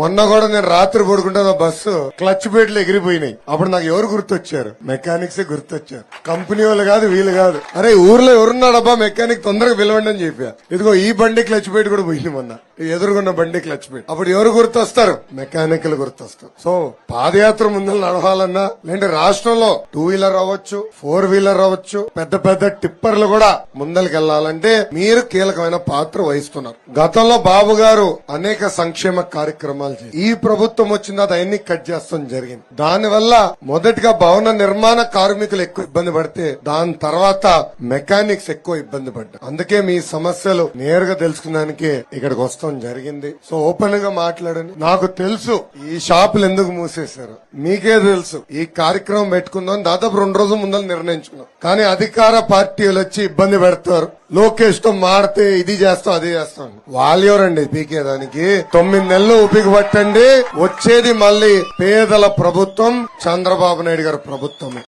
మొన్న కూడా నేను రాత్రి పడుకుంటే బస్సు క్లచ్ ప్లేట్లు ఎగిరిపోయినాయి. అప్పుడు నాకు ఎవరు గుర్తొచ్చారు? మెకానిక్స్ గుర్తొచ్చారు. కంపెనీ వాళ్ళు కాదు వీళ్ళు కాదు. అరే ఊర్లో ఎవరున్నాడబ్బా? మెకానిక్ తొందరగా పిలవండి అని చెప్పా. ఇదిగో ఈ బండి క్లచ్ ప్లేట్ కూడా పోయింది మొన్న. ఈ ఎదురుగున్న బండి క్లచ్ ప్లేట్ అప్పుడు ఎవరు గుర్తొస్తారు? మెకానికల్ గుర్తొస్తారు. సో పాదయాత్ర ముందర నడవాలన్నా లేదంటే రాష్ట్రంలో టూ వీలర్ అవ్వచ్చు ఫోర్ వీలర్ అవ్వచ్చు పెద్ద పెద్ద టిప్పర్లు కూడా ముందరికి వెళ్ళాలంటే మీరు కీలకమైన పాత్ర వహిస్తున్నారు. గతంలో బాబు గారు అనేక సంక్షేమ కార్యక్రమాలు నిర్మాణాలు ఈ ప్రభుత్వం వచ్చిన అవన్నీ కట్ చేస్తాం జరిగింది. దానివల్ల మొదటిగా భవన నిర్మాణ కార్మికులు ఎక్కువ ఇబ్బంది పడితే దాని తర్వాత మెకానిక్స్ ఎక్కువ ఇబ్బంది పడ్డారు అందుకే మీ సమస్యలు నేరుగా తెలుసుకున్నానికి ఇక్కడికి వస్తాం జరిగింది. సో ఓపెన్గా మాట్లాడండి. నాకు తెలుసు ఈ షాపులు ఎందుకు మూసేశారు? మీకే తెలుసు ఈ కార్యక్రమం పెట్టుకుందాం దాదాపు రెండు రోజుల ముందర నిర్ణయించుకున్నాం. కానీ అధికార పార్టీలు వచ్చి ఇబ్బంది పెడతారు. లోకేష్తో మాడితే ఇది చేస్తాం అది చేస్తాం. వాళ్ళు ఎవరండి పీకేదానికి తొమ్మిది నెలలు ఉపికి పట్టండి. వచ్చేది మళ్ళీ పేదల ప్రభుత్వం చంద్రబాబు నాయుడు గారి ప్రభుత్వమే.